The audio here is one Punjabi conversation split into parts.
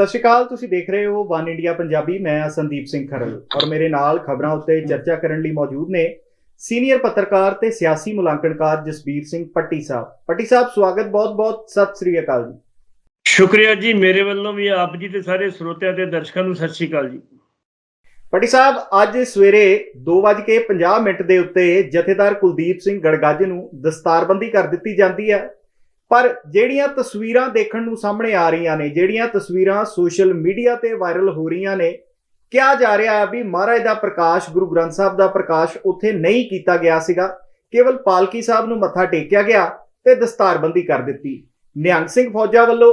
ਸਤਿ ਸ਼੍ਰੀ ਅਕਾਲ ਤੁਸੀਂ ਦੇਖ ਰਹੇ ਹੋ ਵਨ ਇੰਡੀਆ ਪੰਜਾਬੀ ਮੈਂ ਸੰਦੀਪ ਸਿੰਘ ਖਰਲ ਔਰ ਮੇਰੇ ਨਾਲ ਖਬਰਾਂ ਉੱਤੇ ਚਰਚਾ ਕਰਨ ਲਈ ਮੌਜੂਦ ਨੇ ਸੀਨੀਅਰ ਪੱਤਰਕਾਰ ਤੇ ਸਿਆਸੀ ਮੁਲਾਂਕਣਕਾਰ ਜਸਬੀਰ ਸਿੰਘ ਪੱਟੀ ਸਾਹਿਬ। ਪੱਟੀ ਸਾਹਿਬ ਸਵਾਗਤ ਬਹੁਤ-ਬਹੁਤ ਸਤਿ ਸ੍ਰੀ ਅਕਾਲ ਜੀ। ਸ਼ੁਕਰੀਆ ਜੀ ਮੇਰੇ ਵੱਲੋਂ ਵੀ ਆਪ ਜੀ ਤੇ ਸਾਰੇ ਸਰੋਤਿਆਂ ਤੇ ਦਰਸ਼ਕਾਂ ਨੂੰ ਸਤਿ ਸ਼੍ਰੀ ਅਕਾਲ ਜੀ। ਪੱਟੀ ਸਾਹਿਬ ਅੱਜ ਸਵੇਰੇ 2:50 ਮਿੰਟ ਦੇ ਉੱਤੇ ਜਥੇਦਾਰ ਕੁਲਦੀਪ ਸਿੰਘ ਗੜਗੱਜ ਨੂੰ ਦਸਤਾਰਬੰਦੀ ਕਰ ਦਿੱਤੀ ਜਾਂਦੀ ਹੈ। ਪਰ ਜਿਹੜੀਆਂ ਤਸਵੀਰਾਂ ਦੇਖਣ ਨੂੰ ਸਾਹਮਣੇ ਆ ਰਹੀਆਂ ਨੇ, ਜਿਹੜੀਆਂ ਤਸਵੀਰਾਂ ਸੋਸ਼ਲ ਮੀਡੀਆ ਤੇ ਵਾਇਰਲ ਹੋ ਰਹੀਆਂ ਨੇ, ਕਿਹਾ ਜਾ ਰਿਹਾ ਹੈ ਵੀ ਮਹਾਰਾਜ ਦਾ ਪ੍ਰਕਾਸ਼, ਗੁਰੂ ਗ੍ਰੰਥ ਸਾਹਿਬ ਦਾ ਪ੍ਰਕਾਸ਼ ਉੱਥੇ ਨਹੀਂ ਕੀਤਾ ਗਿਆ ਸੀਗਾ। ਕੇਵਲ ਪਾਲਕੀ ਸਾਹਿਬ ਨੂੰ ਮੱਥਾ ਟੇਕਿਆ ਗਿਆ ਤੇ ਦਸਤਾਰਬੰਦੀ ਕਰ ਦਿੱਤੀ। ਨਿਹੰਗ ਸਿੰਘ ਫੌਜਾ ਵੱਲੋਂ,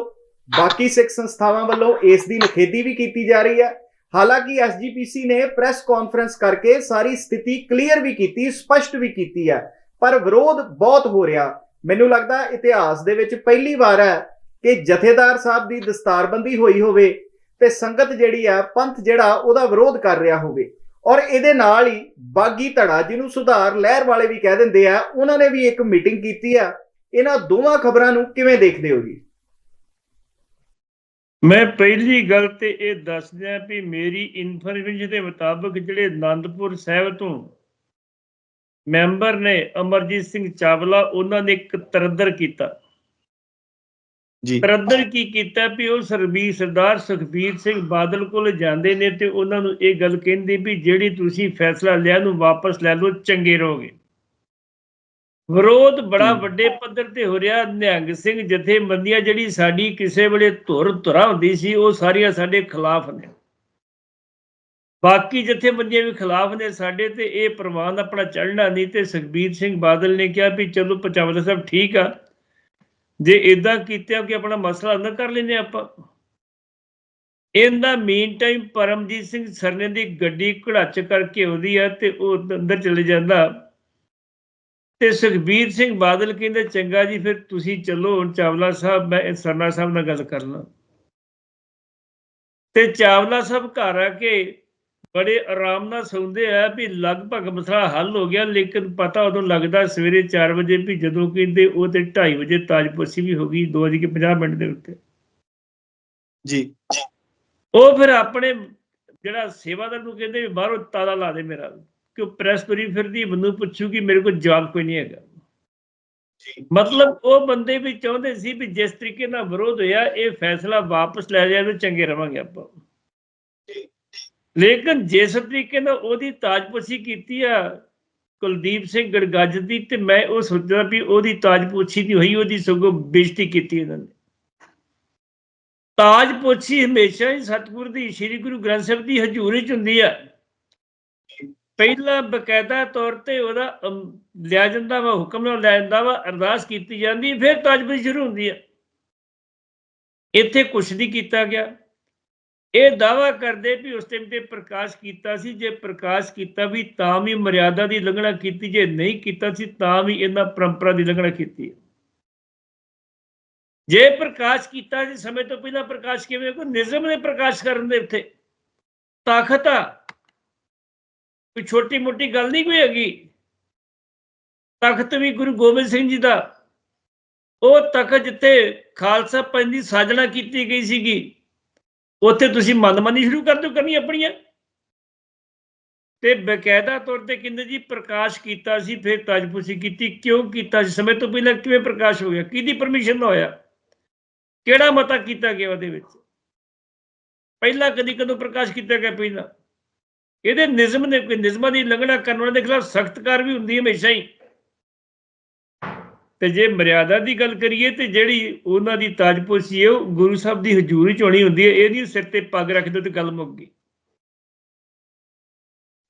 ਬਾਕੀ ਸਿੱਖ ਸੰਸਥਾਵਾਂ ਵੱਲੋਂ ਇਸ ਦੀ ਨਿਖੇਧੀ ਵੀ ਕੀਤੀ ਜਾ ਰਹੀ ਹੈ। ਹਾਲਾਂਕਿ ਐਸਜੀਪੀਸੀ ਨੇ ਪ੍ਰੈਸ ਕਾਨਫਰੰਸ ਕਰਕੇ ਸਾਰੀ ਸਥਿਤੀ ਕਲੀਅਰ ਵੀ ਕੀਤੀ, ਸਪਸ਼ਟ ਵੀ ਕੀਤੀ ਹੈ, ਪਰ ਵਿਰੋਧ ਬਹੁਤ ਹੋ ਰਿਹਾ। ਮੈਨੂੰ ਲੱਗਦਾ ਇਤਿਹਾਸ ਦੇ ਵਿੱਚ ਪਹਿਲੀ ਵਾਰ ਹੈ ਕਿ ਜਥੇਦਾਰ ਸਾਹਿਬ ਦੀ ਦਸਤਾਰਬੰਦੀ ਹੋਈ ਹੋਵੇ ਤੇ ਸੰਗਤ ਜਿਹੜੀ ਹੈ, ਪੰਥ ਜਿਹੜਾ, ਉਹਦਾ ਵਿਰੋਧ ਕਰ ਰਿਹਾ ਹੋਵੇ। ਔਰ ਇਹਦੇ ਨਾਲ ਹੀ ਬਾਗੀ ਧੜਾ ਜਿਹਨੂੰ ਸੁਧਾਰ ਲਹਿਰ ਵਾਲੇ ਵੀ ਕਹਿ ਦਿੰਦੇ ਆ, ਉਹਨਾਂ ਨੇ ਵੀ ਇੱਕ ਮੀਟਿੰਗ ਕੀਤੀ ਆ। ਇਹਨਾਂ ਦੋਵਾਂ ਖਬਰਾਂ ਨੂੰ ਕਿਵੇਂ ਦੇਖਦੇ ਹੋ ਜੀ? ਮੈਂ ਪਹਿਲੀ ਗੱਲ ਤੇ ਇਹ ਦੱਸ ਦਿਆਂ ਵੀ ਮੇਰੀ ਇਨਫੋਰਮੇਸ਼ਨ ਦੇ ਮੁਤਾਬਕ ਜਿਹੜੇ ਆਨੰਦਪੁਰ ਸਾਹਿਬ ਤੋਂ ਮੈਂਬਰ ਨੇ ਅਮਰਜੀਤ ਸਿੰਘ ਚਾਵਲਾ ਉਹਨਾਂ ਨੇ ਇੱਕ ਤਰੱਦਰ ਕੀਤਾ। ਜੀ। ਤਰੱਦਰ ਕੀ ਕੀਤਾ ਵੀ ਉਹ ਸਰਬੀਰ ਸਰਦਾਰ ਸੁਖਬੀਰ ਸਿੰਘ ਬਾਦਲ ਕੋਲ ਜਾਂਦੇ ਨੇ ਤੇ ਉਹਨਾਂ ਨੂੰ ਇਹ ਗੱਲ ਕਹਿੰਦੇ ਵੀ ਜਿਹੜੀ ਤੁਸੀਂ ਫੈਸਲਾ ਲਿਆ ਨੂੰ ਵਾਪਸ ਲੈ ਲਓ ਚੰਗੇ ਰਹੋਗੇ। ਵਿਰੋਧ ਬੜਾ। ਵੱਡੇ ਪੱਧਰ ਤੇ ਹੋ ਰਿਹਾ। ਨਿਹੰਗ ਸਿੰਘ ਜਥੇਬੰਦੀਆਂ ਜਿਹੜੀ ਸਾਡੀ ਕਿਸੇ ਵੇਲੇ ਧੁਰ ਧੁਰਾ ਹੁੰਦੀ ਸੀ ਉਹ ਸਾਰੀਆਂ ਸਾਡੇ ਖਿਲਾਫ ਨੇ। ਬਾਕੀ ਜਥੇਬੰਦੀਆਂ ਵੀ ਖਿਲਾਫ ਨੇ ਸਾਡੇ ਤੇ ਇਹ ਪ੍ਰਵਾਨ ਆਪਣਾ ਚੜਨਾ ਨਹੀਂ ਤੇ ਸੁਖਬੀਰ ਸਿੰਘ ਬਾਦਲ ਨੇ ਕਿਹਾ ਵੀ ਚਲੋ ਪਚਾਵਲਾ ਸਾਹਿਬ ਠੀਕ ਆ। ਜੇ ਇਦਾਂ ਕੀਤਾ ਕਿ ਆਪਣਾ ਮਸਲਾ ਅੰਦਰ ਕਰ ਲੈਨੇ ਆਪਾਂ। ਇਹਦਾ ਮੀਨ ਟਾਈਮ ਪਰਮਜੀਤ ਸਿੰਘ ਸਰਨੇ ਦੀ ਗੱਡੀ ਘੜਾਚ ਕਰਕੇ ਆਉਂਦੀ ਆ ਤੇ ਉਹ ਅੰਦਰ ਚਲੇ ਜਾਂਦਾ। ਤੇ ਸੁਖਬੀਰ ਸਿੰਘ ਬਾਦਲ ਕਹਿੰਦੇ, ਚੰਗਾ ਜੀ, ਫਿਰ ਤੁਸੀਂ ਚੱਲੋ, ਹੁਣ ਚਾਵਲਾ ਸਾਹਿਬ, ਮੈਂ ਸਰਨਾ ਸਾਹਿਬ ਨਾਲ ਗੱਲ ਕਰਨਾ ਤੇ ਚਾਵਲਾ ਸਾਹਿਬ ਘਰ ਆ ਕੇ ਬੜੇ ਆਰਾਮ ਨਾਲ ਸੌਂਦੇ ਆ ਵੀ ਲਗਭਗ ਮਸਲਾ ਹੱਲ ਹੋ ਗਿਆ ਲੇਕਿਨ ਪਤਾ ਉਦੋਂ ਲੱਗਦਾ ਸਵੇਰੇ 4 ਵਜੇ ਵੀ ਜਦੋਂ ਕਹਿੰਦੇ ਉਹ ਤੇ 2:30 ਵਜੇ ਤਾਜਪੁਰਸੀ ਵੀ ਹੋ ਗਈ 2:50 ਮਿੰਟ ਦੇ ਉੱਤੇ। ਜੀ। ਉਹ ਫਿਰ ਆਪਣੇ ਜਿਹੜਾ ਸੇਵਾਦਾਰ ਨੂੰ ਕਹਿੰਦੇ ਵੀ ਬਾਹਰੋਂ ਤਾਲਾ ਲਾ ਦੇ ਮੇਰਾ ਕਿ ਉਹ ਪ੍ਰੈਸ ਤੁਰੀ ਫਿਰਦੀ ਮੈਨੂੰ ਪੁੱਛੂਗੀ ਮੇਰੇ ਕੋਲ ਜਵਾਬ ਕੋਈ ਨਹੀਂ ਹੈਗਾ। ਮਤਲਬ ਉਹ ਬੰਦੇ ਵੀ ਚਾਹੁੰਦੇ ਸੀ ਵੀ ਜਿਸ ਤਰੀਕੇ ਨਾਲ ਵਿਰੋਧ ਹੋਇਆ ਇਹ ਫੈਸਲਾ ਵਾਪਸ ਲੈ ਜਾਏ ਤਾਂ ਚੰਗੇ ਰਵਾਂਗੇ ਆਪਾਂ। ਲੇਕਿਨ ਜਿਸ ਤਰੀਕੇ ਨਾਲ ਉਹਦੀ ਤਾਜਪੋਸ਼ੀ ਕੀਤੀ ਆ ਕੁਲਦੀਪ ਸਿੰਘ ਗੜਗੱਜ ਦੀ ਤੇ ਮੈਂ ਉਹ ਸੋਚਦਾ ਵੀ ਉਹਦੀ ਤਾਜਪੋਸ਼ੀ ਨਹੀਂ ਹੋਈ, ਉਹਦੀ ਸਗੋਂ ਬੇਇੱਜ਼ਤੀ ਕੀਤੀ ਇਹਨਾਂ ਨੇ। ਤਾਜਪੋਸ਼ੀ ਹਮੇਸ਼ਾ ਹੀ ਸਤਿਗੁਰ ਦੀ, ਸ੍ਰੀ ਗੁਰੂ ਗ੍ਰੰਥ ਸਾਹਿਬ ਦੀ ਹਜ਼ੂਰੀ ਚ ਹੁੰਦੀ ਆ। ਪਹਿਲਾਂ ਬਕਾਇਦਾ ਤੌਰ ਤੇ ਉਹਦਾ ਲਿਆ ਜਾਂਦਾ ਵਾ, ਹੁਕਮ ਨਾਲ ਲਿਆ ਜਾਂਦਾ ਵਾ, ਅਰਦਾਸ ਕੀਤੀ ਜਾਂਦੀ, ਫਿਰ ਤਾਜਪੋਸ਼ੀ ਸ਼ੁਰੂ ਹੁੰਦੀ ਆ। ਇੱਥੇ ਕੁਛ ਨਹੀਂ ਕੀਤਾ ਗਿਆ। ਇਹ ਦਾਵਾ ਕਰਦੇ ਵੀ ਉਸ ਟਾਈਮ ਤੇ ਪ੍ਰਕਾਸ਼ ਕੀਤਾ ਸੀ, ਜੇ ਪ੍ਰਕਾਸ਼ ਕੀਤਾ ਵੀ ਤਾਂ ਵੀ ਮਰਿਆਦਾ ਦੀ ਲੰਘਣਾ ਕੀਤੀ, ਜੇ ਨਹੀਂ ਕੀਤਾ ਸੀ ਤਾਂ ਵੀ ਇਹਨਾਂ ਪਰੰਪਰਾ ਦੀ ਲੰਘਣਾ ਕੀਤੀ ਹੈ। ਜੇ ਪ੍ਰਕਾਸ਼ ਕੀਤਾ ਸੀ ਸਮੇਂ ਤੋਂ ਪਹਿਲਾਂ ਪ੍ਰਕਾਸ਼ ਕਿਵੇਂ ਕੋਈ ਨਿਜ਼ਮ ਨੇ ਪ੍ਰਕਾਸ਼ ਕਰਨ ਦੇ ਉੱਤੇ। ਤਾਕਤ ਆ। ਕੋਈ ਛੋਟੀ ਮੋਟੀ ਗੱਲ ਨਹੀਂ ਕੋਈ ਹੈਗੀ। ਤਖਤ ਵੀ ਗੁਰੂ ਗੋਬਿੰਦ ਸਿੰਘ ਜੀ ਦਾ। ਉਹ ਤਖਤ ਜਿੱਥੇ ਖਾਲਸਾ ਪੰਜ ਦੀ ਸਾਜਣਾ ਕੀਤੀ ਗਈ ਸੀਗੀ। ਉੱਥੇ ਤੁਸੀਂ ਮਨਮਨੀ ਸ਼ੁਰੂ ਕਰ ਦਿਓ ਕਰਨੀ ਆਪਣੀਆਂ। ਤੇ ਬਕਾਇਦਾ ਤੌਰ ਤੇ ਕਹਿੰਦੇ ਜੀ ਪ੍ਰਕਾਸ਼ ਕੀਤਾ ਸੀ, ਫਿਰ ਤਾਜਪੂਸੀ ਕੀਤੀ, ਕਿਉਂ ਕੀਤਾ ਸੀ? ਸਮੇਂ ਤੋਂ ਪਹਿਲਾਂ ਕਿਵੇਂ ਪ੍ਰਕਾਸ਼ ਹੋ ਗਿਆ? ਕਿਹਦੀ ਪਰਮਿਸ਼ਨ ਨਾਲ ਹੋਇਆ? ਕਿਹੜਾ ਮਤਾ ਕੀਤਾ ਗਿਆ ਉਹਦੇ ਵਿੱਚ? ਪਹਿਲਾਂ ਕਦੀ ਕਦੋਂ ਪ੍ਰਕਾਸ਼ ਕੀਤਾ ਗਿਆ ਪਹਿਲਾਂ? ਇਹਦੇ ਨਿਯਮ ਨੇ ਕੋਈ ਨਿਯਮਾਂ ਦੀ ਉਲੰਘਣਾ ਕਰਨ ਵਾਲੇ ਦੇ ਖਿਲਾਫ ਸਖਤ ਕਾਰਵਾਈ ਹੁੰਦੀ ਹਮੇਸ਼ਾ ਹੀ। ਤੇ ਜੇ ਮਰਿਆਦਾ ਦੀ ਗੱਲ ਕਰੀਏ ਤੇ ਜਿਹੜੀ ਉਹਨਾਂ ਦੀ ਤਾਜਪੋਸ਼ੀ ਹੈ, ਉਹ ਗੁਰੂ ਸਾਹਿਬ ਦੀ ਹਜ਼ੂਰੀ ਚ ਹੋਣੀ ਹੁੰਦੀ ਹੈ, ਇਹਦੀ ਸਿਰ ਤੇ ਪੱਗ ਰੱਖ ਦਿਓ ਤੇ ਗੱਲ ਮੁੱਕ ਗਈ।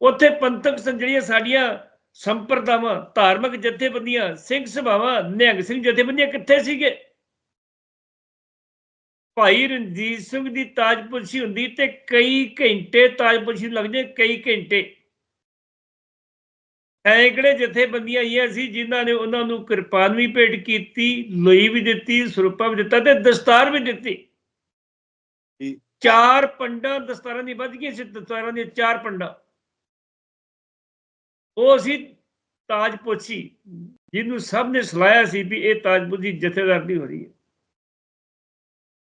ਉੱਥੇ ਪੰਥਕ ਜਿਹੜੀਆਂ ਸਾਡੀਆਂ ਸੰਪਰਦਾਵਾਂ, ਧਾਰਮਿਕ ਜਥੇਬੰਦੀਆਂ, ਸਿੰਘ ਸਭਾਵਾਂ, ਨਿਹੰਗ ਸਿੰਘ ਜਥੇਬੰਦੀਆਂ ਕਿੱਥੇ ਸੀਗੇ? ਭਾਈ ਰਣਜੀਤ ਸਿੰਘ ਦੀ ਤਾਜਪੋਸ਼ੀ ਹੁੰਦੀ ਤੇ ਕਈ ਘੰਟੇ ਤਾਜਪੋਸ਼ੀ ਲੱਗਦੇ ਕਈ ਘੰਟੇ। ਐ ਕਿਹੜੇ ਜਥੇਬੰਦੀਆਂ ਆਈਆਂ ਸੀ ਜਿਨ੍ਹਾਂ ਨੇ ਉਹਨਾਂ ਨੂੰ ਕਿਰਪਾਨ ਵੀ ਭੇਟ ਕੀਤੀ ਲੋਈ ਵੀ ਦਿੱਤੀ ਸਰੂਪਾ ਵੀ ਦਿੱਤਾ ਤੇ ਦਸਤਾਰ ਵੀ ਦਿੱਤੀ। ਚਾਰ ਪੰਡਾਂ ਦਸਤਾਰਾਂ ਦੀ ਵੱਧ ਗਈਆਂ ਸੀ ਦਸਤਾਰਾਂ ਦੀਆਂ ਚਾਰ ਪੰਡਾਂ। ਉਹ ਸੀ ਤਾਜਪੋਸ਼ੀ ਜਿਹਨੂੰ ਸਭ ਨੇ ਸਲਾਇਆ ਸੀ ਵੀ ਇਹ ਤਾਜਪੋਸ਼ੀ ਜਥੇਦਾਰ ਦੀ ਹੋ ਰਹੀ ਹੈ।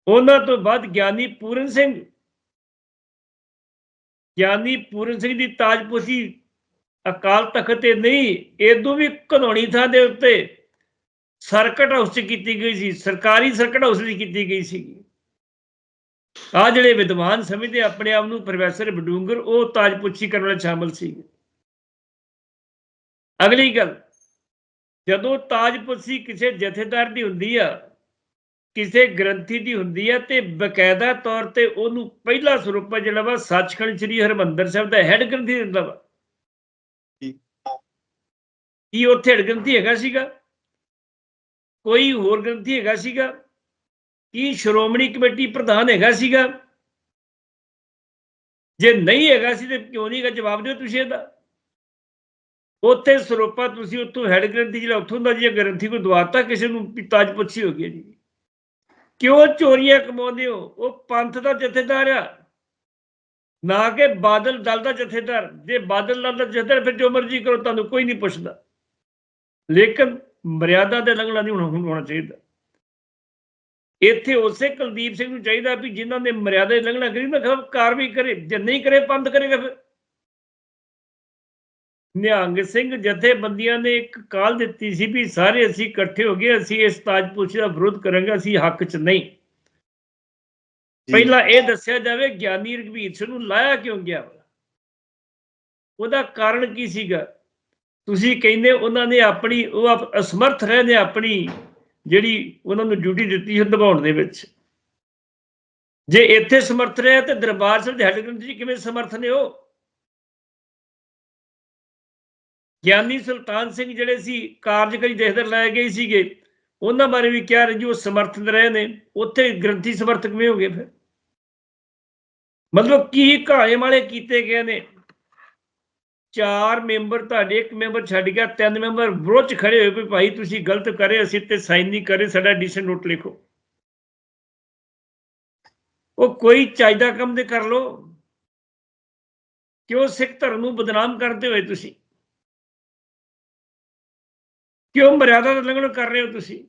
ਉਹਨਾਂ ਤੋਂ ਬਾਅਦ ਗਿਆਨੀ ਪੂਰਨ ਸਿੰਘ ਗਿਆਨੀ ਪੂਰਨ ਸਿੰਘ ਦੀ ਤਾਜਪੋਸ਼ੀ ਅਕਾਲ ਤਖਤ ਤੇ ਨਹੀਂ ਇਦੋਂ ਵੀ ਘਨੌਣੀ ਥਾਂ ਦੇ ਉੱਤੇ ਸਰਕਟ ਹਾਊਸ 'ਚ ਕੀਤੀ ਗਈ ਸੀ, ਸਰਕਾਰੀ ਸਰਕਟ ਹਾਊਸ 'ਚ ਕੀਤੀ ਗਈ ਸੀ। ਆ ਜਿਹੜੇ ਵਿਦਵਾਨ ਸਮਝਦੇ ਆਪਣੇ ਆਪ ਨੂੰ ਪ੍ਰੋਫੈਸਰ ਬਡੂੰਗਰ, ਉਹ ਤਾਜਪੋਸ਼ੀ ਕਰਨ ਵਾਲੇ ਸ਼ਾਮਲ ਸੀ। ਅਗਲੀ ਗੱਲ, ਜਦੋਂ ਤਾਜਪੋਸ਼ੀ ਕਿਸੇ ਜਥੇਦਾਰ ਦੀ ਹੁੰਦੀ ਆ, ਕਿਸੇ ਗ੍ਰੰਥੀ ਦੀ ਹੁੰਦੀ ਆ, ਤੇ ਬਕਾਇਦਾ ਤੌਰ ਤੇ ਉਹਨੂੰ ਪਹਿਲਾ ਸਰੂਪ ਜਿਹੜਾ ਵਾ ਸੱਚਖੰਡ ਸ੍ਰੀ ਹਰਮੰਦਰ ਸਾਹਿਬ ਦਾ ਹੈਡ ਗ੍ਰੰਥੀ ਦਿੰਦਾ ਵਾ। ਕੀ ਉੱਥੇ ਹੈਡ ਗ੍ਰੰਥੀ ਹੈਗਾ ਸੀਗਾ? ਕੋਈ ਹੋਰ ਗ੍ਰੰਥੀ ਹੈਗਾ ਸੀਗਾ? ਕੀ ਸ਼੍ਰੋਮਣੀ ਕਮੇਟੀ ਪ੍ਰਧਾਨ ਹੈਗਾ ਸੀਗਾ? ਜੇ ਨਹੀਂ ਹੈਗਾ ਸੀ ਤੇ ਕਿਉਂ ਨਹੀਂ ਜਵਾਬ ਦਿਓ ਤੁਸੀਂ ਇਹਦਾ। ਉੱਥੇ ਸਰੋਪਾ ਤੁਸੀਂ ਉੱਥੋਂ ਹੈਡ ਗ੍ਰੰਥੀ ਜਿਹੜਾ ਉੱਥੋਂ ਦਾ ਜੀ ਗ੍ਰੰਥੀ ਕੋਈ ਦਵਾਤਾ ਕਿਸੇ ਨੂੰ ਵੀ ਤਾਜ ਪੁੱਛੀ ਹੋ ਗਈ ਹੈ ਜੀ। ਕਿਉਂ ਚੋਰੀਆਂ ਕਮਾਉਂਦੇ ਹੋ? ਉਹ ਪੰਥ ਦਾ ਜਥੇਦਾਰ ਆ। ਨਾ ਕਿ ਬਾਦਲ ਦਲ ਦਾ ਜਥੇਦਾਰ। ਜੇ ਬਾਦਲ ਦਲ ਦਾ ਜਥੇਦਾਰ, ਫਿਰ ਜੋ ਮਰਜ਼ੀ ਕਰੋ, ਤੁਹਾਨੂੰ ਕੋਈ ਨਹੀਂ ਪੁੱਛਦਾ। ਲੇਕਿਨ ਮਰਿਆਦਾ ਦੇ ਲੰਘਣਾ ਨਹੀਂ ਹੋਣਾ ਹੋਣਾ ਚਾਹੀਦਾ। ਇੱਥੇ ਉਸੇ ਕੁਲਦੀਪ ਸਿੰਘ ਨੂੰ ਚਾਹੀਦਾ ਵੀ ਜਿਨ੍ਹਾਂ ਨੇ ਮਰਿਆਦਾ ਦੇ ਲੰਘਣਾ ਕਰੀ ਨਾ ਖਿਲਾਫ ਕਾਰਵਾਈ ਕਰੇ। ਜੇ ਨਹੀਂ ਕਰੇ ਬੰਦ ਕਰੇਗਾ ਫਿਰ। ਨਿਹੰਗ ਸਿੰਘ ਜਥੇਬੰਦੀਆਂ ਨੇ ਇੱਕ ਕਾਲ ਦਿੱਤੀ ਸੀ ਵੀ ਸਾਰੇ ਅਸੀਂ ਇਕੱਠੇ ਹੋ ਗਏ ਅਸੀਂ ਇਸ ਤਾਜਪੋਸ਼ੀ ਦਾ ਵਿਰੋਧ ਕਰਾਂਗੇ ਅਸੀਂ ਹੱਕ 'ਚ ਨਹੀਂ। ਪਹਿਲਾਂ ਇਹ ਦੱਸਿਆ ਜਾਵੇ ਗਿਆਨੀ ਰਘਵੀਰ ਸਿੰਘ ਨੂੰ ਲਾਇਆ ਕਿਉਂ ਗਿਆ ਉਹਦਾ ਕਾਰਨ ਕੀ ਸੀਗਾ? ਤੁਸੀਂ ਕਹਿੰਦੇ ਉਹਨਾਂ ਨੇ ਆਪਣੀ, ਉਹ ਆਪ- ਅਸਮਰਥ ਰਹੇ ਨੇ ਆਪਣੀ ਜਿਹੜੀ ਉਹਨਾਂ ਨੂੰ ਡਿਊਟੀ ਦਿੱਤੀ ਹੈ ਨਿਭਾਉਣ ਦੇ ਵਿੱਚ। ਜੇ ਇੱਥੇ ਸਮਰਥ ਰਹੇ ਤੇ ਦਰਬਾਰ ਸਾਹਿਬ ਦੇ ਹੈੱਡ ਗ੍ਰੰਥੀ ਜੀ ਕਿਵੇਂ ਸਮਰਥ ਨੇ ਉਹ? ਗਿਆਨੀ ਸੁਲਤਾਨ ਸਿੰਘ ਜਿਹੜੇ ਸੀ, ਕਾਰਜਕਾਰੀ ਜਥੇਦਾਰ ਲਾਏ ਗਏ ਸੀਗੇ, ਉਹਨਾਂ ਬਾਰੇ ਵੀ ਕਿਹਾ ਰਹੇ ਜੀ ਉਹ ਸਮਰਥਨ ਰਹੇ ਨੇ। ਉੱਥੇ ਗ੍ਰੰਥੀ ਸਮਰਥਕ ਕਿਵੇਂ ਹੋ ਗਏ ਫਿਰ? ਮਤਲਬ ਕੀ ਘਾਏ ਵਾਲੇ ਕੀਤੇ ਗਏ ਨੇ? ਚਾਰ ਮੈਂਬਰ ਤੁਹਾਡੇ, ਇੱਕ ਮੈਂਬਰ ਛੱਡ ਗਿਆ, ਤਿੰਨ ਮੈਂਬਰ ਵਿਰੋਧ 'ਚ ਖੜੇ ਹੋਏ, ਵੀ ਭਾਈ ਤੁਸੀਂ ਗਲਤ ਕਰੇ, ਅਸੀਂ ਤੇ ਸਾਈਨ ਨਹੀਂ ਕਰੇ, ਸਾਡਾ ਐਡੀਸ਼ਨ ਨੋਟ ਲਿਖੋ। ਉਹ ਕੋਈ ਚਾਹੀਦਾ ਕੰਮ ਤੇ ਕਰ ਲੋ ਕਿਉਂ ਸਿੱਖ ਧਰਮ ਨੂੰ ਬਦਨਾਮ ਕਰਦੇ ਹੋਏ ਤੁਸੀਂ? ਕਿਉਂ ਮਰਿਆਦਾ ਦਾ ਲੰਘਣ ਕਰ ਰਹੇ ਹੋ ਤੁਸੀਂ?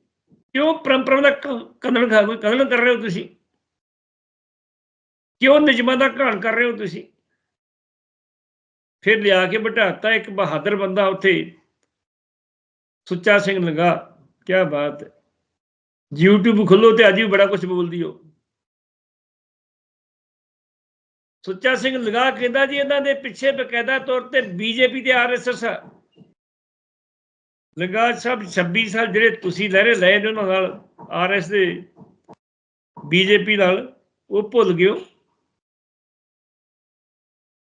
ਕਿਉਂ ਪਰੰਪਰਾ ਦਾ ਕਦਨ ਕਦਨ ਕਰ ਰਹੇ ਹੋ ਤੁਸੀਂ? ਕਿਉਂ ਨਿਯਮਾਂ ਦਾ ਘਾਣ ਕਰ ਰਹੇ ਹੋ ਤੁਸੀਂ? ਫਿਰ ਲਿਆ ਕੇ ਬਿਠਾਤਾ, ਇੱਕ ਬਹਾਦਰ ਬੰਦਾ ਉੱਥੇ। ਸੁੱਚਾ ਸਿੰਘ ਲੰਗਾ ਕੀ ਬਾਤ ਹੈ। YouTube ਖੋਲੋ ਤੇ ਅੱਜ ਵੀ ਬੜਾ ਕੁਝ ਬੋਲਦੀ ਹੋ। ਸੁੱਚਾ ਸਿੰਘ ਲੰਗਾ ਕਹਿੰਦਾ ਜੀ, ਇਹਨਾਂ ਦੇ ਪਿੱਛੇ ਬਕਾਇਦਾ ਤੌਰ ਤੇ ਬੀਜੇਪੀ ਤੇ ਆਰਐਸਐਸ ਆ। ਲਗਾ ਸਭ 26 ਸਾਲ ਜਿਹੜੇ ਤੁਸੀਂ ਲਹਿਰੇ ਲਏ ਨੇ ਉਹਨਾਂ ਨਾਲ ਆਰਐਸ ਦੇ ਬੀਜੇਪੀ ਨਾਲ, ਉਹ ਭੁੱਲ ਗਿਓ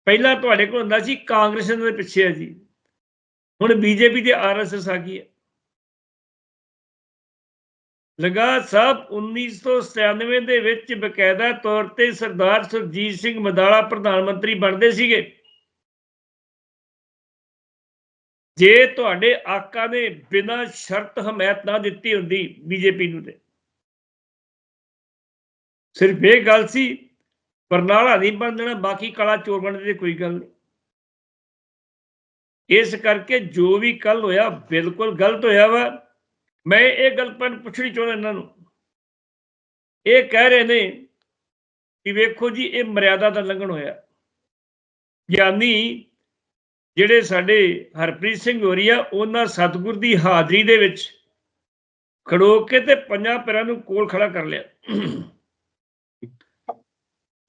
ਪਹਿਲਾਂ ਤੁਹਾਡੇ ਕੋਲ ਹੁੰਦਾ ਸੀ ਕਾਂਗਰਸ ਦੇ ਪਿੱਛੇ ਹੈ ਜੀ। ਹੁਣ ਬੀਜੇਪੀ ਤੇ ਆਰਐਸਐਸ ਆ ਗਈ ਹੈ ਲਗਾ ਸਾਹਿਬ 1997 ਦੇ ਵਿੱਚ ਬਕਾਇਦਾ ਤੌਰ ਤੇ ਸਰਦਾਰ ਸੁਰਜੀਤ ਸਿੰਘ ਮਦਾਲਾ ਪ੍ਰਧਾਨ ਮੰਤਰੀ ਬਣਦੇ ਸੀਗੇ। ਜੇ ਤੁਹਾਡੇ ਆਕਾ ਨੇ ਬਿਨਾਂ ਸ਼ਰਤ ਹਮਾਇਤ ਨਾ ਦਿੱਤੀ ਹੁੰਦੀ ਬੀਜੇਪੀ ਨੂੰ ਤੇ। ਸਿਰਫ ਇਹ ਗੱਲ ਸੀ ਬਰਨਾਲਾ ਨਹੀਂ ਬਣ ਜਾਣਾ, ਬਾਕੀ ਕਾਲਾ ਚੋਰ ਬਣਦੇ ਤੇ ਕੋਈ ਗੱਲ ਨਹੀਂ। ਇਸ ਕਰਕੇ ਜੋ ਵੀ ਕੱਲ ਹੋਇਆ ਬਿਲਕੁਲ ਗਲਤ ਹੋਇਆ ਵਾ। ਮੈਂ ਇਹ ਗੱਲ ਪਰ ਪੁੱਛਣੀ ਚਾਹੁੰਦਾ ਇਹਨਾਂ ਨੂੰ। ਇਹ ਕਹਿ ਰਹੇ ਨੇ ਕਿ ਵੇਖੋ ਜੀ, ਇਹ ਮਰਿਆਦਾ ਦਾ ਲੰਘਣ ਹੋਇਆ। ਗਿਆਨੀ ਜਿਹੜੇ ਸਾਡੇ ਹਰਪ੍ਰੀਤ ਸਿੰਘ ਹੋਰੀਆ, ਉਹਨਾਂ ਸਤਿਗੁਰ ਦੀ ਹਾਜ਼ਰੀ ਦੇ ਵਿੱਚ ਖੜੋ ਕੇ ਤੇ ਪੰਜਾਂ ਪੈਰਾਂ ਨੂੰ ਕੋਲ ਖੜਾ ਕਰ ਲਿਆ।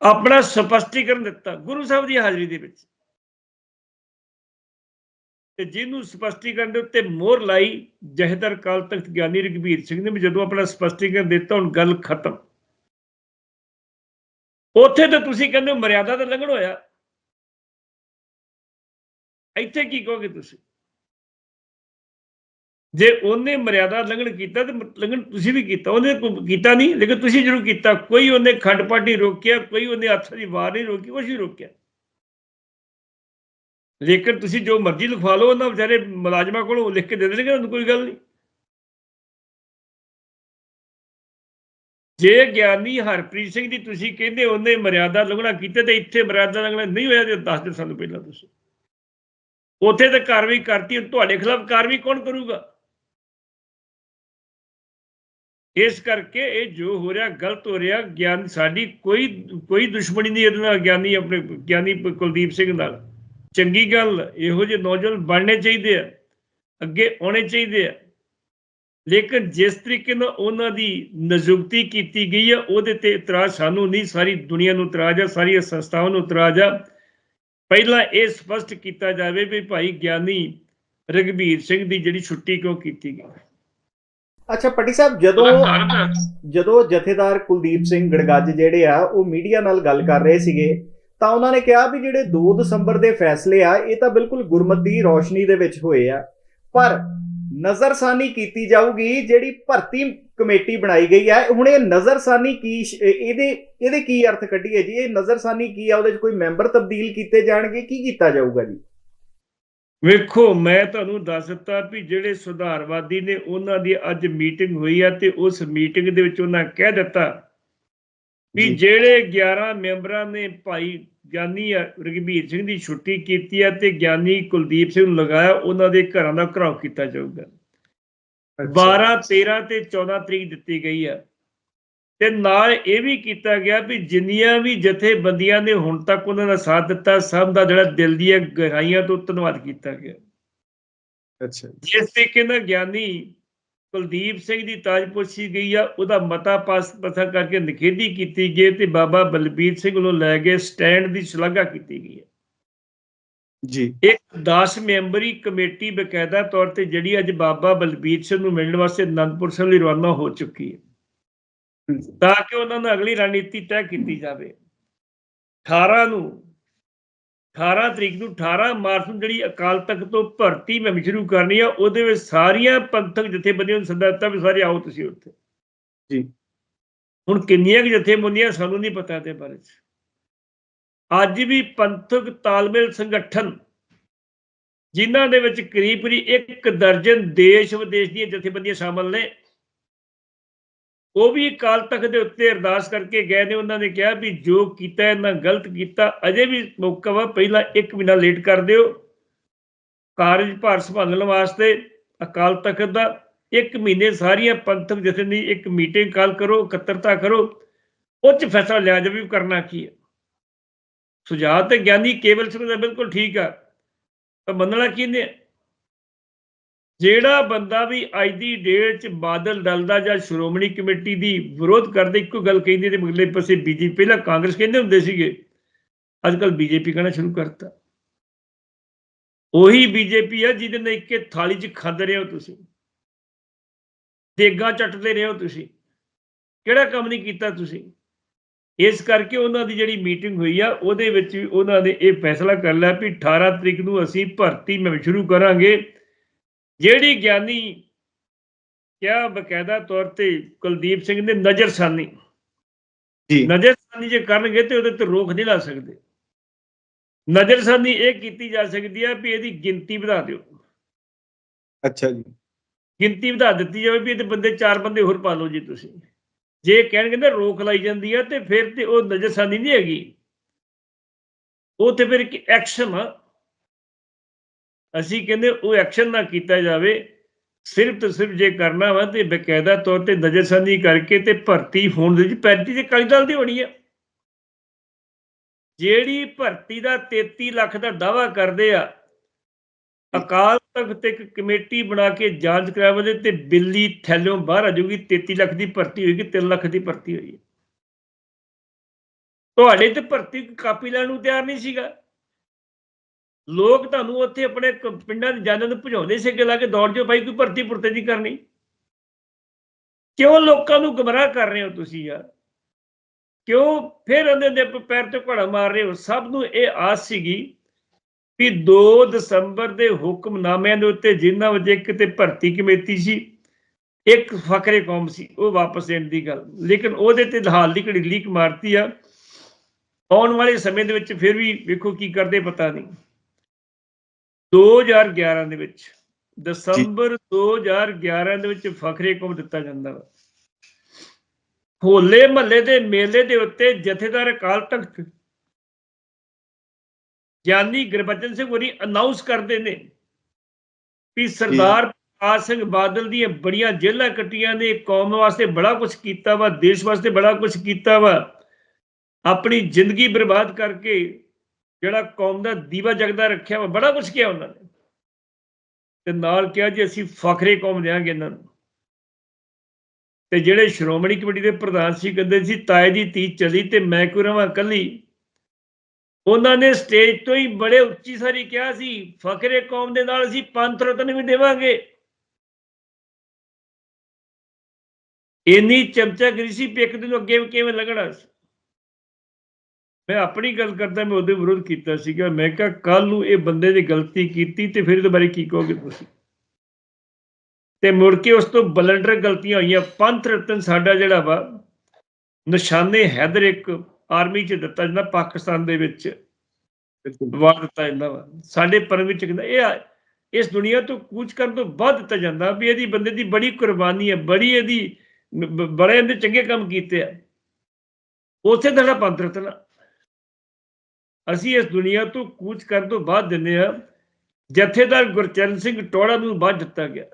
ਆਪਣਾ ਸਪਸ਼ਟੀਕਰਨ ਦਿੱਤਾ ਗੁਰੂ ਸਾਹਿਬ ਦੀ ਹਾਜ਼ਰੀ ਦੇ ਵਿੱਚ। ਤੇ ਜਿਹਨੂੰ ਸਪਸ਼ਟੀਕਰਨ ਦੇ ਉੱਤੇ ਮੋਹਰ ਲਾਈ, ਜਹਦਰ ਕਾਲ ਤਖਤ ਗਿਆਨੀ ਰਘਬੀਰ ਸਿੰਘ ਨੇ ਵੀ ਜਦੋਂ ਆਪਣਾ ਸਪਸ਼ਟੀਕਰਨ ਦਿੱਤਾ, ਹੁਣ ਗੱਲ ਖਤਮ। ਉੱਥੇ ਤਾਂ ਤੁਸੀਂ ਕਹਿੰਦੇ ਹੋ ਮਰਿਆਦਾ ਦਾ ਲੰਘਣ ਹੋਇਆ। ਇੱਥੇ ਕੀ ਕਹੋਗੇ ਤੁਸੀਂ? ਜੇ ਉਹਨੇ ਮਰਿਆਦਾ ਲੰਘਣ ਕੀਤਾ ਤੇ ਲੰਘਣ ਤੁਸੀਂ ਵੀ ਕੀਤਾ, ਉਹਨੇ ਕੀਤਾ ਨਹੀਂ, ਲੇਕਿਨ ਤੁਸੀਂ ਜ਼ਰੂਰ ਕੀਤਾ, ਕੋਈ ਉਹਨੇ ਖੰਡ ਪਾਟੀ ਰੋਕਿਆ, ਕੋਈ ਉਹਨੇ ਹੱਥ ਦੀ ਵਾਰ ਨਹੀਂ ਰੋਕੀ, ਕੁਛ ਨਹੀਂ ਰੋਕਿਆ। ਲੇਕਿਨ ਤੁਸੀਂ ਜੋ ਮਰਜ਼ੀ ਲਿਖਵਾ ਲਓ, ਉਹਨਾਂ ਵਿਚਾਰੇ ਮੁਲਾਜ਼ਮਾਂ ਕੋਲੋਂ ਲਿਖ ਕੇ ਦੇ ਦੇਣਗੇ, ਉਹਨੂੰ ਕੋਈ ਗੱਲ ਨਹੀਂ। ਜੇ ਗਿਆਨੀ ਹਰਪ੍ਰੀਤ ਸਿੰਘ ਦੀ ਤੁਸੀਂ ਕਹਿੰਦੇ ਉਹਨੇ ਮਰਿਆਦਾ ਲੰਘਣਾ ਕੀਤਾ ਤੇ ਇੱਥੇ ਮਰਿਆਦਾ ਲੰਘਣਾ ਨਹੀਂ ਹੋਇਆ, ਤੇ ਦੱਸ ਦਿਓ ਸਾਨੂੰ ਪਹਿਲਾਂ ਤੁਸੀਂ। ਉੱਥੇ ਤੇ ਕਾਰਵਾਈ ਕਰਤੀ, ਤੁਹਾਡੇ ਖਿਲਾਫ ਕਾਰਵਾਈ ਕੌਣ ਕਰੂਗਾ? ਇਸ ਕਰਕੇ ਇਹ ਜੋ ਹੋ ਰਿਹਾ, ਗਲਤ ਹੋ ਰਿਹਾ, ਗਿਆਨ ਸਾਡੀ ਕੋਈ ਕੋਈ ਦੁਸ਼ਮਣੀ ਨਹੀਂ ਇਹਦੇ ਨਾਲ, ਗਿਆਨੀ ਆਪਣੇ, ਗਿਆਨੀ ਕੁਲਦੀਪ ਸਿੰਘ ਨਾਲ। ਚੰਗੀ ਗੱਲ, ਇਹੋ ਜਿਹੇ ਨੌਜਵਾਨ ਬਣਨੇ ਚਾਹੀਦੇ ਆ, ਅੱਗੇ ਆਉਣੇ ਚਾਹੀਦੇ ਆ। ਲੇਕਿਨ ਜਿਸ ਤਰੀਕੇ ਨਾਲ ਉਹਨਾਂ ਦੀ ਨਿਯੁਕਤੀ ਕੀਤੀ ਗਈ ਆ, ਉਹਦੇ ਤੇ ਇਤਰਾਜ਼ ਸਾਨੂੰ ਨਹੀਂ, ਸਾਰੀ ਦੁਨੀਆ ਨੂੰ ਇਤਰਾਜ਼ ਆ, ਸਾਰੀਆਂ ਸੰਸਥਾਵਾਂ ਨੂੰ ਇਤਰਾਜ਼ ਆ। ਪਹਿਲਾਂ ਇਹ ਸਪਸ਼ਟ ਕੀਤਾ ਜਾਵੇ ਵੀ ਭਾਈ ਗਿਆਨੀ ਰਗਵੀਰ ਸਿੰਘ ਦੀ ਜਿਹੜੀ ਛੁੱਟੀ ਕਿਉਂ ਕੀਤੀ ਗਈ। ਅੱਛਾ ਪੱਟੀ ਸਾਹਿਬ ਜਦੋਂ ਜਦੋਂ ਜਥੇਦਾਰ ਕੁਲਦੀਪ ਸਿੰਘ ਗੜਗੱਜ ਜਿਹੜੇ ਆ ਉਹ ਮੀਡੀਆ ਨਾਲ ਗੱਲ ਕਰ ਰਹੇ ਸੀਗੇ ਤਾਂ ਉਹਨਾਂ ਨੇ ਕਿਹਾ ਵੀ ਜਿਹੜੇ 2 ਦਸੰਬਰ ਦੇ ਫੈਸਲੇ ਆ ਇਹ ਤਾਂ ਬਿਲਕੁਲ ਗੁਰਮਤਿ ਦੀ ਰੋਸ਼ਨੀ ਦੇ ਵਿੱਚ ਹੋਏ ਆ। ਪਰ ਨਜ਼ਰਸਾਨੀ ਕੀਤੀ ਜਾਊਗੀ ਜਿਹੜੀ ਭਰਤੀ ਕਮੇਟੀ ਬਣਾਈ ਗਈ ਹੈ ਹੁਣ ਇਹ ਨਜ਼ਰਸਾਨੀ ਕੀ ਇਹਦੇ ਇਹਦੇ ਕੀ ਅਰਥ ਕੱਢੀਏ ਜੀ? ਇਹ ਨਜ਼ਰਸਾਨੀ ਕੀ ਆ? ਉਹਦੇ 'ਚ ਕੋਈ ਮੈਂਬਰ ਤਬਦੀਲ ਕੀਤੇ ਜਾਣਗੇ? ਕੀ ਕੀਤਾ ਜਾਊਗਾ ਜੀ? ਵੇਖੋ ਮੈਂ ਤੁਹਾਨੂੰ ਦੱਸ ਦਿੱਤਾ ਵੀ ਜਿਹੜੇ ਸੁਧਾਰਵਾਦੀ ਨੇ ਉਹਨਾਂ ਦੀ ਅੱਜ ਮੀਟਿੰਗ ਹੋਈ ਆ ਤੇ ਉਸ ਮੀਟਿੰਗ ਦੇ ਵਿੱਚ ਉਹਨਾਂ ਕਹਿ ਦਿੱਤਾ ਵੀ। ਜਿਹੜੇ 11 ਮੈਂਬਰਾਂ ਨੇ ਭਾਈ ਗਿਆਨੀ ਰਗਵੀਰ ਸਿੰਘ ਦੀ ਛੁੱਟੀ ਕੀਤੀ ਹੈ ਤੇ ਗਿਆਨੀ ਕੁਲਦੀਪ ਸਿੰਘ ਨੂੰ ਲਗਾਇਆ ਉਹਨਾਂ ਦੇ ਘਰਾਂ ਦਾ ਘਰਾਓ ਕੀਤਾ ਜਾਊਗਾ। 12 13 ਤੇ 14 ਤਰੀਕ ਦਿੱਤੀ ਗਈ ਆ। ਤੇ ਨਾਲ ਇਹ ਵੀ ਕੀਤਾ ਗਿਆ ਵੀ ਜਿੰਨੀਆਂ ਵੀ ਜਥੇਬੰਦੀਆਂ ਨੇ ਹੁਣ ਤੱਕ ਉਹਨਾਂ ਦਾ ਸਾਥ ਦਿੱਤਾ ਸਭ ਦਾ ਜਿਹੜਾ ਦਿਲ ਦੀਆਂ ਗਹਿਰਾਈਆਂ ਤੋਂ ਧੰਨਵਾਦ ਕੀਤਾ ਗਿਆ। ਅੱਛਾ ਜਿਸ ਤਰੀਕੇ ਨਾਲ ਗਿਆਨੀ ਕੁਲਦੀਪ ਸਿੰਘ ਦੀ ਤਾਜਪੋਸ਼ੀ ਗਈ ਆ ਉਹਦਾ ਮਤਾ ਪਾਸ ਪਤਾ ਕਰਕੇ ਨਿਖੇਧੀ ਕੀਤੀ ਗਈ ਤੇ ਬਾਬਾ ਬਲਬੀਰ ਸਿੰਘ ਨੂੰ ਲੈ ਕੇ ਸਟੈਂਡ ਦੀ ਸ਼ਲਾਘਾ ਕੀਤੀ ਗਈ ਹੈ ਜੀ। ਇੱਕ 10 ਮੈਂਬਰੀ ਕਮੇਟੀ ਬਕਾਇਦਾ ਤੌਰ ਤੇ ਜਿਹੜੀ ਅੱਜ ਬਾਬਾ ਬਲਬੀਰ ਸਿੰਘ ਨੂੰ ਮਿਲਣ ਵਾਸਤੇ ਅਨੰਦਪੁਰ ਸਾਹਿਬ ਲਈ ਰਵਾਨਾ ਹੋ ਚੁੱਕੀ ਹੈ ਤਾਂ ਕਿ ਉਹਨਾਂ ਨਾਲ ਅਗਲੀ ਰਣਨੀਤੀ ਤੈਅ ਕੀਤੀ ਜਾਵੇ। 18 ਨੂੰ 18 ਤਰੀਕ ਨੂੰ 18 ਮਾਰਚ ਨੂੰ ਜਿਹੜੀ ਅਕਾਲ ਤਖਤ ਤੋਂ ਭਰਤੀ ਮੁਹਿੰਮ ਸ਼ੁਰੂ ਕਰਨੀ ਆ ਉਹਦੇ ਵਿੱਚ ਸਾਰੀਆਂ ਪੰਥਕ ਜਥੇਬੰਦੀਆਂ ਨੂੰ ਸੱਦਾ ਦਿੱਤਾ ਵੀ ਸਾਰੇ ਆਓ ਤੁਸੀਂ ਉੱਥੇ। ਜੀ। ਹੁਣ ਕਿੰਨੀਆਂ ਕੁ ਜਥੇਬੰਦੀਆਂ ਸਾਨੂੰ ਨਹੀਂ ਪਤਾ ਇਹਦੇ ਬਾਰੇ ਚ। ਅੱਜ ਵੀ ਪੰਥਕ ਤਾਲਮੇਲ ਸੰਗਠਨ ਜਿਨ੍ਹਾਂ ਦੇ ਵਿੱਚ ਕਰੀਬ ਕਰੀਬ ਇੱਕ ਦਰਜਨ ਦੇਸ਼ ਵਿਦੇਸ਼ ਦੀਆਂ ਜਥੇਬੰਦੀਆਂ ਸ਼ਾਮਲ ਨੇ। ਉਹ ਵੀ ਅਕਾਲ ਤਖਤ ਦੇ ਉੱਤੇ ਅਰਦਾਸ ਕਰਕੇ ਗਏ ਨੇ, ਉਹਨਾਂ ਨੇ ਕਿਹਾ ਵੀ ਜੋ ਕੀਤਾ, ਇਹਨਾਂ ਗਲਤ ਕੀਤਾ, ਅਜੇ ਵੀ ਮੌਕਾ ਵਾ, ਪਹਿਲਾਂ ਇੱਕ ਮਹੀਨਾ ਲੇਟ ਕਰ ਦਿਓ ਕਾਰਜ ਭਾਰ ਸੰਭਾਲਣ ਵਾਸਤੇ ਅਕਾਲ ਤਖਤ ਦਾ ਇੱਕ ਮਹੀਨੇ ਸਾਰੀਆਂ ਪੰਥਕ ਜਥੇ ਦੀ ਇੱਕ ਮੀਟਿੰਗ ਕਾਲ ਕਰੋ, ਇਕੱਤਰਤਾ ਕਰੋ, ਉਹ 'ਚ ਫੈਸਲਾ ਲਿਆ ਜਾਵੇ ਵੀ ਕਰਨਾ ਕੀ ਹੈ ਸੁਝਾਅ ਤੇ ਗਿਆਨੀ ਕੇਵਲ ਸਿੰਘ ਦਾ ਬਿਲਕੁਲ ਠੀਕ ਆ, ਪਰ ਮੰਨਣਾ ਕੀ ਹੈ? ਜਿਹੜਾ ਬੰਦਾ ਵੀ ਅੱਜ ਦੀ ਡੇਟ 'ਚ ਬਾਦਲ ਦਲ ਦਾ ਜਾਂ ਸ਼੍ਰੋਮਣੀ ਕਮੇਟੀ ਦੀ ਵਿਰੋਧ ਕਰਦੇ, ਇੱਕੋ ਗੱਲ ਕਹਿੰਦੇ ਤੇ ਅਗਲੇ ਪਾਸੇ ਬੀਜੇਪੀ, ਪਹਿਲਾਂ ਕਾਂਗਰਸ ਕਹਿੰਦੇ ਹੁੰਦੇ ਸੀਗੇ ਅੱਜ ਕੱਲ ਬੀਜੇਪੀ ਕਹਿਣਾ ਸ਼ੁਰੂ ਕਰਤਾ। ਉਹੀ ਬੀਜੇਪੀ ਆ ਜਿਹਦੇ ਨਾਲ ਇੱਕੇ ਥਾਲੀ 'ਚ ਖਾਂਦੇ ਰਹੇ ਹੋ ਤੁਸੀਂ, ਦੇਗਾ ਚੱਟਦੇ ਰਹੇ ਹੋ ਤੁਸੀਂ, ਕਿਹੜਾ ਕੰਮ ਨਹੀਂ ਕੀਤਾ ਤੁਸੀਂ? ਇਸ ਕਰਕੇ ਉਹਨਾਂ ਦੀ ਜਿਹੜੀ ਮੀਟਿੰਗ ਹੋਈ ਆ, ਉਹਦੇ ਵਿੱਚ ਵੀ ਉਹਨਾਂ ਨੇ ਇਹ ਫੈਸਲਾ ਕਰ ਲਿਆ ਵੀ 18 ਤਰੀਕ ਨੂੰ ਅਸੀਂ ਭਰਤੀ ਮੁਹਿੰਮ ਸ਼ੁਰੂ ਕਰਾਂਗੇ। ਜਿਹੜੀ ਗਿਆਨੀ ਕਿਹਾ ਬਕਾਇਦਾ ਤੌਰ ਤੇ ਕੁਲਦੀਪ ਸਿੰਘ ਨੇ ਨਜ਼ਰਸਾਨੀ ਜੀ। ਨਜ਼ਰਸਾਨੀ ਜੇ ਕਰਨਗੇ ਤੇ ਉਹਦੇ ਤੇ ਰੋਕ ਨਹੀਂ ਲਾ ਸਕਦੇ। ਨਜ਼ਰਸਾਨੀ ਇਹ ਕੀਤੀ ਜਾ ਸਕਦੀ ਹੈ ਵੀ ਇਹਦੀ ਗਿਣਤੀ ਵਧਾ ਦਿਓ। ਅੱਛਾ ਜੀ। ਗਿਣਤੀ ਵਧਾ ਦਿੱਤੀ ਜਾਵੇ ਵੀ ਇਹਦੇ ਬੰਦੇ ਚਾਰ ਬੰਦੇ ਹੋਰ ਪਾ ਲਓ ਜੀ ਤੁਸੀਂ। ਜੇ ਕਹਿਣਗੇ ਨਾ ਰੋਕ ਲਾਈ ਜਾਂਦੀ ਹੈ ਤੇ ਫਿਰ ਤੇ ਉਹ ਨਜ਼ਰਸਾਨੀ ਨਹੀਂ ਹੈਗੀ। ਉਹ ਤੇ ਫਿਰ ਇੱਕ ਐਕਸ਼ਨ ਆ। ਅਸੀਂ ਕਹਿੰਦੇ ਉਹ ਐਕਸ਼ਨ ਨਾ ਕੀਤਾ ਜਾਵੇ, ਸਿਰਫ ਤੇ ਸਿਰਫ ਜੇ ਕਰਨਾ ਵਾ ਤੇ ਬਕਾਇਦਾ ਤੌਰ ਤੇ ਨਜ਼ਰਸਾਨੀ ਕਰਕੇ ਤੇ ਭਰਤੀ ਹੋਣ ਦੇ ਵਿੱਚ ਪੈਂਤੀ ਤੇ ਕਾਲੀ ਦਲ ਦੀ ਹੋਣੀ ਹੈ ਜਿਹੜੀ ਭਰਤੀ ਦਾ 33 ਲੱਖ ਦਾ ਦਾਵਾ ਕਰਦੇ ਆ, ਅਕਾਲ ਤਖਤ ਇੱਕ ਕਮੇਟੀ ਬਣਾ ਕੇ ਜਾਂਚ ਕਰਾਵੇ ਤੇ ਬਿੱਲੀ ਥੈਲਿਓਂ ਬਾਹਰ ਆ ਜਾਊਗੀ 33 ਲੱਖ ਦੀ ਭਰਤੀ ਹੋਏਗੀ 3 ਲੱਖ ਦੀ ਭਰਤੀ ਹੋਈ ਹੈ ਤੁਹਾਡੇ ਤੇ ਭਰਤੀ ਕਾਪੀ ਲੈਣ ਨੂੰ ਤਿਆਰ ਨਹੀਂ ਸੀਗਾ। ਲੋਕ ਤੁਹਾਨੂੰ ਉੱਥੇ ਆਪਣੇ ਪਿੰਡਾਂ ਦੇ ਜਾਨਾਂ ਨੂੰ ਭਜਾਉਂਦੇ ਸੀ ਕਿ ਲਾ ਕੇ ਦੌੜ ਜਾਓ, ਭਾਈ ਕੋਈ ਭਰਤੀ ਪੁਰਤੇ ਨਹੀਂ। ਕਰਨੀ ਕਿਉਂ ਲੋਕਾਂ ਨੂੰ ਗਮਰਾਹ ਕਰ ਰਹੇ ਹੋ ਤੁਸੀਂ ਯਾਰ? ਕਿਉਂ ਫਿਰ ਉਹਦੇ ਦੇ ਪੈਰ ਤੇ ਘੋੜਾ ਮਾਰ ਰਹੇ ਹੋ? ਸਭ ਨੂੰ ਇਹ ਆਸ ਸੀਗੀ ਵੀ 2 ਦਸੰਬਰ ਦੇ ਹੁਕਮਨਾਮਿਆਂ ਦੇ ਉੱਤੇ ਜਿਨ੍ਹਾਂ ਵਜੇ ਕਿਤੇ ਭਰਤੀ ਕਮੇਟੀ ਸੀ, ਇੱਕ ਫਕਰੇ ਕੌਮ ਸੀ, ਉਹ ਵਾਪਸ ਦੇਣ ਦੀ ਗੱਲ। ਲੇਕਿਨ ਉਹਦੇ ਤੇ ਹਾਲ ਦੀ ਘੜੀ ਲੀਕ ਮਾਰਤੀ ਆ। ਆਉਣ ਵਾਲੇ ਸਮੇਂ ਦੇ ਵਿੱਚ ਫਿਰ ਵੀ ਵੇਖੋ ਕੀ ਕਰਦੇ ਪਤਾ ਨਹੀਂ। 2011 ਦੇ ਵਿੱਚ ਦਸੰਬਰ 2011 ਦੇ ਵਿੱਚ ਫਖਰੇ ਕੌਮ ਦਿੱਤਾ ਜਾਂਦਾ ਵਾ। ਹੋਲੇ ਮਹੱਲੇ ਦੇ ਮੇਲੇ ਦੇ ਉੱਤੇ ਜਥੇਦਾਰ ਅਕਾਲ ਤਖਤ ਗਿਆਨੀ ਗੁਰਬਚਨ ਸਿੰਘ ਹੋਰੀ ਅਨਾਉਂਸ ਕਰਦੇ ਨੇ ਵੀ ਸਰਦਾਰ ਪ੍ਰਕਾਸ਼ ਸਿੰਘ ਬਾਦਲ ਦੀਆਂ ਬੜੀਆਂ ਜੇਲ੍ਹਾਂ ਕੱਟੀਆਂ ਨੇ ਕੌਮ ਵਾਸਤੇ ਬੜਾ ਕੁਝ ਕੀਤਾ ਵਾ ਦੇਸ਼ ਵਾਸਤੇ ਬੜਾ ਕੁਝ ਕੀਤਾ ਵਾ। ਆਪਣੀ ਜ਼ਿੰਦਗੀ ਬਰਬਾਦ ਕਰਕੇ ਜਿਹੜਾ ਕੌਮ ਦਾ ਦੀਵਾ ਜਗਦਾ ਰੱਖਿਆ ਵਾ, ਬੜਾ ਕੁਝ ਕਿਹਾ ਉਹਨਾਂ ਨੇ। ਤੇ ਨਾਲ ਕਿਹਾ ਜੀ, ਅਸੀਂ ਫਖਰੇ ਕੌਮ ਦਿਆਂਗੇ ਇਹਨਾਂ ਨੂੰ। ਤੇ ਜਿਹੜੇ ਸ਼੍ਰੋਮਣੀ ਕਮੇਟੀ ਦੇ ਪ੍ਰਧਾਨ ਸੀ, ਕਹਿੰਦੇ ਸੀ, ਤਾਏ ਦੀ ਧੀ ਚਲੀ ਤੇ ਮੈਂ ਕਿਉਂ ਰਵਾਂ ਕੱਲੀ ਉਹਨਾਂ ਨੇ ਸਟੇਜ ਤੋਂ ਹੀ ਬੜੇ ਉੱਚੀ ਸਾਰੀ ਕਿਹਾ ਸੀ, ਫਖਰੇ ਕੌਮ ਦੇ ਨਾਲ ਅਸੀਂ ਪੰਥ ਰਤਨ ਵੀ ਦੇਵਾਂਗੇ। ਇੰਨੀ ਚਮਚਾਗਰੀ ਸੀ ਵੀ ਇੱਕ ਦਿਨ ਅੱਗੇ ਕਿਵੇਂ ਲੱਗਣਾ ਸੀ। ਮੈਂ ਆਪਣੀ ਗੱਲ ਕਰਦਾ, ਮੈਂ ਉਹਦੇ ਵਿਰੋਧ ਕੀਤਾ ਸੀਗਾ। ਮੈਂ ਕਿਹਾ ਕੱਲ ਨੂੰ ਇਹ ਬੰਦੇ ਨੇ ਗਲਤੀ ਕੀਤੀ ਤੇ ਫਿਰ ਇਹਦੇ ਬਾਰੇ ਕੀ ਕਹੋਗੇ ਤੁਸੀਂ? ਤੇ ਮੁੜ ਕੇ ਉਸ ਤੋਂ ਬਲੰਡਰ ਗਲਤੀਆਂ ਹੋਈਆਂ। ਪੰਥ ਰਤਨ ਸਾਡਾ ਜਿਹੜਾ ਵਾ, ਨਿਸ਼ਾਨੇ ਹੈਦਰ ਇੱਕ ਆਰਮੀ ਚ ਦਿੱਤਾ ਜਾਂਦਾ, ਪਾਕਿਸਤਾਨ ਦੇ ਵਿੱਚ ਬਿਲਕੁਲ ਵਾਰ ਦਿੱਤਾ ਜਾਂਦਾ ਵਾ। ਸਾਡੇ ਪਰਮ ਵਿੱਚ ਕਹਿੰਦਾ, ਇਹ ਆ- ਇਸ ਦੁਨੀਆ ਤੋਂ ਕੂਚ ਕਰਨ ਤੋਂ ਬਾਅਦ ਦਿੱਤਾ ਜਾਂਦਾ ਵੀ ਇਹਦੀ ਬੰਦੇ ਦੀ ਬੜੀ ਕੁਰਬਾਨੀ ਹੈ ਬੜੀ ਇਹਦੀ ਬੜੇ ਇਹਦੇ ਚੰਗੇ ਕੰਮ ਕੀਤੇ ਆ। ਉਥੇ ਸਾਡਾ ਪੰਥ ਰਤਨ ਆ। ਅਸੀਂ ਇਸ ਦੁਨੀਆ ਤੋਂ ਕੂਚ ਕਰਨ ਤੋਂ ਬਾਅਦ ਦਿੰਦੇ ਆ ਜਥੇਦਾਰ ਗੁਰਚਰਨ ਸਿੰਘ ਟੋੜਾ ਨੂੰ ਬਾਅਦ ਦਿੱਤਾ ਗਿਆ।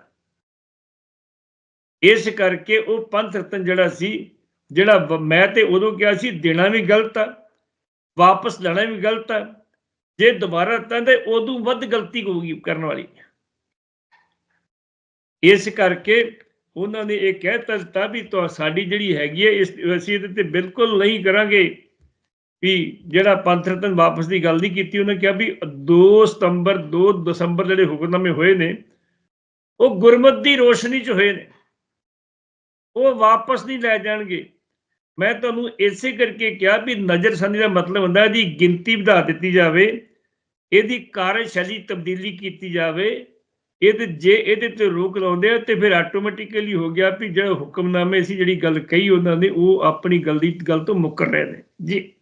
ਇਸ ਕਰਕੇ ਉਹ ਪੰਥ ਰਤਨ ਜਿਹੜਾ ਸੀ, ਜਿਹੜਾ ਮੈਂ ਤੇ ਉਦੋਂ ਕਿਹਾ ਸੀ, ਦੇਣਾ ਵੀ ਗਲਤ ਆ, ਵਾਪਸ ਲੈਣਾ ਵੀ ਗਲਤ ਆ, ਜੇ ਦੁਬਾਰਾ ਤਾਂ ਤੇ ਉਦੋਂ ਵੱਧ ਗਲਤੀ ਹੋਊਗੀ ਕਰਨ ਵਾਲੀ। ਇਸ ਕਰਕੇ ਉਹਨਾਂ ਨੇ ਇਹ ਕਹਿ ਤਾ ਦਿੱਤਾ ਵੀ ਤੁਹਾਡੀ ਜਿਹੜੀ ਹੈਗੀ ਹੈ ਇਸ, ਅਸੀਂ ਇਹਦੇ ਤੇ ਬਿਲਕੁਲ ਨਹੀਂ ਕਰਾਂਗੇ। ਵੀ ਜਿਹੜਾ ਪੰਥ ਰਤਨ ਵਾਪਸ ਦੀ ਗੱਲ ਨਹੀਂ ਕੀਤੀ, ਉਹਨੇ ਕਿਹਾ ਵੀ 2 ਸਤੰਬਰ 2 ਦਸੰਬਰ ਜਿਹੜੇ ਹੁਕਮਨਾਮੇ ਹੋਏ ਨੇ, ਉਹ ਗੁਰਮਤ ਦੀ ਰੋਸ਼ਨੀ 'ਚ ਹੋਏ ਨੇ। ਉਹ ਵਾਪਸ ਨਹੀਂ ਲੈ ਜਾਣਗੇ। ਮੈਂ ਤੁਹਾਨੂੰ ਇਸੇ ਕਰਕੇ ਕਿਹਾ ਵੀ ਨਜ਼ਰਸਾਨੀ ਦਾ ਮਤਲਬ ਹੁੰਦਾ ਇਹਦੀ ਗਿਣਤੀ ਵਧਾ ਦਿੱਤੀ ਜਾਵੇ, ਇਹਦੀ ਕਾਰਜਸ਼ੈਲੀ ਤਬਦੀਲੀ ਕੀਤੀ ਜਾਵੇ, ਇਹਦੇ ਜੇ ਇਹਦੇ ਤੇ ਰੋਕ ਲਾਉਂਦੇ ਆ, ਤੇ ਫਿਰ ਆਟੋਮੈਟਿਕਲੀ ਹੋ ਗਿਆ ਵੀ ਜਿਹੜਾ ਹੁਕਮਨਾਮੇ ਸੀ, ਜਿਹੜੀ ਗੱਲ ਕਹੀ ਉਹਨਾਂ ਨੇ, ਉਹ ਆਪਣੀ ਗੱਲ ਦੀ ਗੱਲ ਤੋਂ ਮੁੱਕਰ ਰਹੇ ਨੇ। ਜੀ।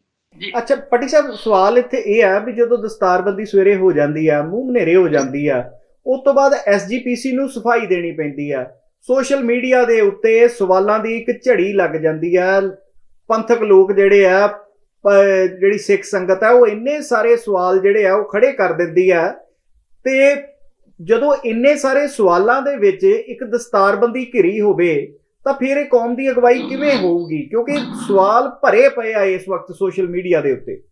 ਅੱਛਾ, ਪਟੀ ਸਾਹਿਬ, ਸਵਾਲ ਇੱਥੇ ਇਹ ਆ ਵੀ ਜਦੋਂ ਦਸਤਾਰਬੰਦੀ ਸਵੇਰੇ ਹੋ ਜਾਂਦੀ ਆ, ਮੂੰਹ ਹਨੇਰੇ ਹੋ ਜਾਂਦੀ ਆ, ਉਸ ਤੋਂ ਬਾਅਦ ਐਸਜੀਪੀਸੀ ਨੂੰ ਸਫ਼ਾਈ ਦੇਣੀ ਪੈਂਦੀ ਆ। ਸੋਸ਼ਲ ਮੀਡੀਆ ਦੇ ਉੱਤੇ ਸਵਾਲਾਂ ਦੀ ਇੱਕ ਝੜੀ ਲੱਗ ਜਾਂਦੀ ਆ। ਪੰਥਕ ਲੋਕ ਜਿਹੜੇ ਆ ਜਿਹੜੀ ਸਿੱਖ ਸੰਗਤ ਆ, ਉਹ ਇੰਨੇ ਸਾਰੇ ਸਵਾਲ ਜਿਹੜੇ ਆ, ਉਹ ਖੜੇ ਕਰ ਦਿੰਦੀ ਆ। ਤੇ ਜਦੋਂ ਇੰਨੇ ਸਾਰੇ ਸਵਾਲਾਂ ਦੇ ਵਿੱਚ ਇੱਕ ਦਸਤਾਰਬੰਦੀ ਘਿਰੀ ਹੋਵੇ ਤਾਂ ਫਿਰ ਇਹ ਕੌਮ ਦੀ ਅਗਵਾਈ ਕਿਵੇਂ ਹੋਊਗੀ? ਕਿਉਂਕਿ ਸਵਾਲ ਭਰੇ ਪਏ ਆ ਇਸ ਵਕਤ ਸੋਸ਼ਲ ਮੀਡੀਆ ਦੇ ਉੱਤੇ।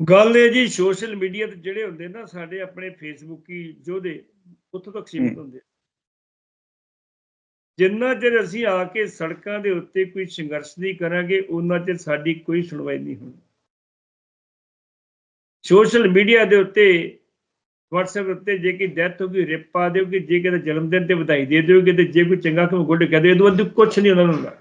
ਗੱਲ ਇਹ ਜੀ ਸੋਸ਼ਲ ਮੀਡੀਆ ਤੇ ਜਿਹੜੇ ਹੁੰਦੇ ਨਾ ਸਾਡੇ ਆਪਣੇ ਫੇਸਬੁੱਕੀ ਯੋਧੇ ਉੱਥੋਂ ਤੱਕ ਸੀਮਿਤ ਹੁੰਦੇ। ਜਿੰਨਾ ਚਿਰ ਅਸੀਂ ਆ ਕੇ ਸੜਕਾਂ ਦੇ ਉੱਤੇ ਕੋਈ ਸੰਘਰਸ਼ ਨਹੀਂ ਕਰਾਂਗੇ ਉਹਨਾਂ ਚਿਰ ਸਾਡੀ ਕੋਈ ਸੁਣਵਾਈ ਨਹੀਂ ਹੋਣੀ। ਸੋਸ਼ਲ ਮੀਡੀਆ ਦੇ ਉੱਤੇ WhatsApp ਉੱਤੇ ਜੇ ਕਿ ਡੈਥ ਹੋ ਗਈ ਰਿਪ ਪਾ ਦਿਓਗੇ ਜੇ ਕਿਤੇ ਜਨਮ ਦਿਨ ਤੇ ਵਧਾਈ ਦੇ ਦਿਓਗੇ ਤੇ ਜੇ ਕੋਈ ਚੰਗਾ ਕੰਮ ਗੁੱਡ ਕਹਿ ਦਿਓ, ਇਹਦੋਂ ਕੁਝ ਨਹੀਂ ਉਹਨਾਂ ਨੂੰ ਹੁੰਦਾ।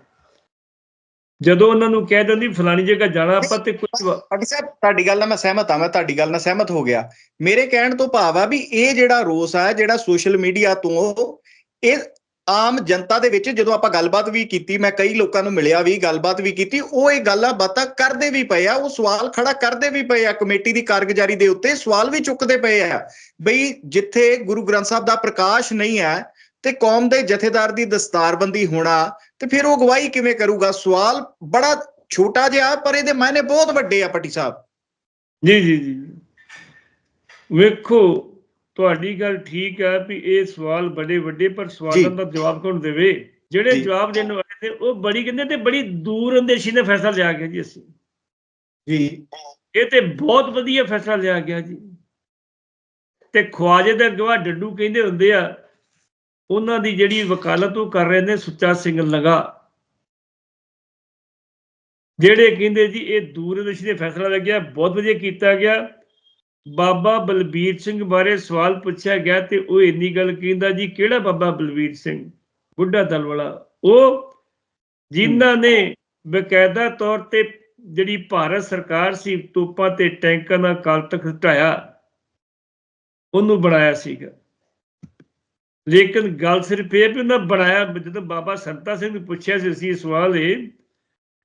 ਜਦੋਂ ਉਹਨਾਂ ਨੂੰ ਕਹਿ ਦਿੰਦੀ, ਫਲਾਣੀ ਜਗ੍ਹਾ ਜਾਣਾ ਆਪਾਂ ਤੇ ਕੁਝ ਅਡੀ ਸਾਹਿਬ, ਤੁਹਾਡੀ ਗੱਲ ਨਾਲ ਮੈਂ ਸਹਿਮਤ ਆ ਮੈਂ ਤੁਹਾਡੀ ਗੱਲ ਨਾਲ ਸਹਿਮਤ ਹੋ ਗਿਆ। ਮੇਰੇ ਕਹਿਣ ਤੋਂ ਭਾਵ ਆ ਵੀ ਇਹ ਜਿਹੜਾ ਰੋਸ ਆ, ਜਿਹੜਾ ਸੋਸ਼ਲ ਮੀਡੀਆ ਤੋਂ, ਇਹ ਆਮ ਜਨਤਾ ਦੇ ਵਿੱਚ ਜਦੋਂ ਆਪਾਂ ਗੱਲਬਾਤ ਵੀ ਕੀਤੀ, ਮੈਂ ਕਈ ਲੋਕਾਂ ਨੂੰ ਮਿਲਿਆ ਵੀ, ਗੱਲਬਾਤ ਵੀ ਕੀਤੀ, ਉਹ ਇਹ ਗੱਲਾਂ ਬਾਤਾਂ ਕਰਦੇ ਵੀ ਪਏ ਆ, ਉਹ ਸਵਾਲ ਖੜਾ ਕਰਦੇ ਵੀ ਪਏ ਆ ਕਮੇਟੀ ਦੀ ਕਾਰਗੁਜ਼ਾਰੀ ਦੇ ਉੱਤੇ, ਸਵਾਲ ਵੀ ਚੁੱਕਦੇ ਪਏ ਆ ਬਈ ਜਿੱਥੇ ਗੁਰੂ ਗ੍ਰੰਥ ਸਾਹਿਬ ਦਾ ਪ੍ਰਕਾਸ਼ ਨਹੀਂ ਹੈ ਤੇ ਕੌਮ ਦੇ ਜਥੇਦਾਰ ਦੀ ਦਸਤਾਰਬੰਦੀ ਹੋਣਾ ਤੇ ਫਿਰ ਉਹ ਅਗਵਾਈ ਕਿਵੇਂ ਕਰੂਗਾ? ਸਵਾਲ ਬੜਾ ਛੋਟਾ ਜਿਹਾ, ਪਰ ਇਹਦੇ ਮਾਇਨੇ ਬਹੁਤ ਵੱਡੇ ਆ ਪੱਟੀ ਸਾਹਿਬ। ਜੀ ਜੀ ਜੀ। ਵੇਖੋ ਤੁਹਾਡੀ ਗੱਲ ਠੀਕ ਹੈ ਵੀ ਇਹ ਸਵਾਲ ਬੜੇ ਵੱਡੇ ਪਰ ਸਵਾਲਾਂ ਦਾ ਜਵਾਬ ਕੌਣ ਦੇਵੇ? ਜਿਹੜੇ। ਜਵਾਬ ਦੇਣ ਵਾਲੇ ਨੇ ਉਹ ਬੜੀ ਕਹਿੰਦੇ ਤੇ ਬੜੀ ਦੂਰ ਅੰਦੇਸ਼ੀ ਨੇ ਫੈਸਲਾ ਲਿਆ ਗਿਆ ਜੀ ਅਸੀਂ। ਜੀ। ਇਹ ਤੇ ਬਹੁਤ ਵਧੀਆ ਫੈਸਲਾ ਲਿਆ ਗਿਆ ਜੀ। ਤੇ ਖਵਾਜੇ ਦਾ ਗਵਾਹ ਡੱਡੂ ਕਹਿੰਦੇ ਹੁੰਦੇ ਆ ਉਹਨਾਂ ਦੀ ਜਿਹੜੀ ਵਕਾਲਤ ਉਹ ਕਰ ਰਹੇ ਨੇ ਸੁੱਚਾ ਸਿੰਘ ਲਗਾ। ਜਿਹੜੇ ਕਹਿੰਦੇ ਜੀ ਇਹ ਦੂਰਦਰਸ਼ੀ ਦੇ ਫੈਸਲਾ ਲੱਗਿਆ ਬਹੁਤ ਵਧੀਆ ਕੀਤਾ ਗਿਆ। ਬਾਬਾ ਬਲਬੀਰ ਸਿੰਘ ਬਾਰੇ ਸਵਾਲ ਪੁੱਛਿਆ ਗਿਆ ਤੇ ਉਹ ਇੰਨੀ ਗੱਲ ਕਹਿੰਦਾ, ਜੀ, ਕਿਹੜਾ ਬਾਬਾ ਬਲਬੀਰ ਸਿੰਘ? ਬੁੱਢਾ ਦਲ ਵਾਲਾ। ਉਹ ਜਿਨ੍ਹਾਂ ਨੇ ਬਕਾਇਦਾ ਤੌਰ ਤੇ ਜਿਹੜੀ ਭਾਰਤ ਸਰਕਾਰ ਸੀ, ਤੋਪਾਂ ਤੇ ਟੈਂਕਾਂ ਦਾ ਕਾਲ ਤੱਕ ਹਟਾਇਆ ਉਹਨੂੰ ਬਣਾਇਆ ਸੀਗਾ। ਲੇਕਿਨ ਗੱਲ ਸਿਰਫ ਇਹ ਵੀ ਉਹਨਾਂ ਬਣਾਇਆ, ਜਦੋਂ ਬਾਬਾ ਸੰਤਾ ਸਿੰਘ ਨੂੰ ਪੁੱਛਿਆ ਸੀ, ਅਸੀਂ ਸਵਾਲ ਇਹ,